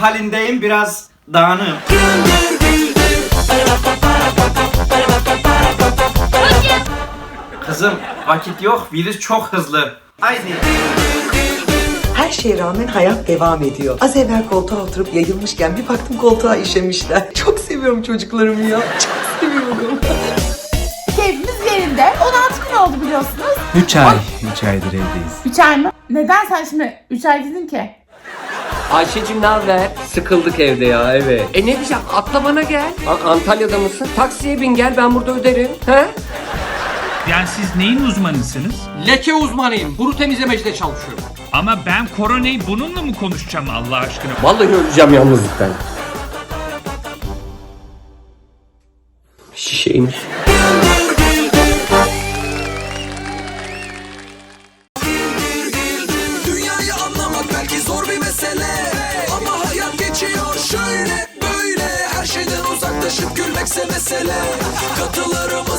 halindeyim biraz dağınığım. Kızım vakit yok virüs çok hızlı. Haydi. Her şeye rağmen hayat devam ediyor. Az evvel koltuğa oturup yayılmışken bir baktım koltuğa işemişler. Çok seviyorum çocuklarımı ya. Çok seviyorum. Keyfimiz yerinde. 16 gün oldu biliyorsunuz. 3 ay, 3 aydır evdeyiz. 3 ay mı? Neden sen şimdi 3 ay gidin ki? Ayşe'cim ne haber? Sıkıldık evde ya evet. E ne diyeceğim atla bana gel. A- Antalya'da mısın? Taksiye bin gel ben burada öderim. He? Yani siz neyin uzmanısınız? Leke uzmanıyım. Kuru temizlemecide çalışıyorum. Ama ben koronayı bununla mı konuşacağım Allah aşkına? Vallahi öleceğim yalnızlıktan. Şişeymiş. Konuşup gülmekse mesele. Katılırım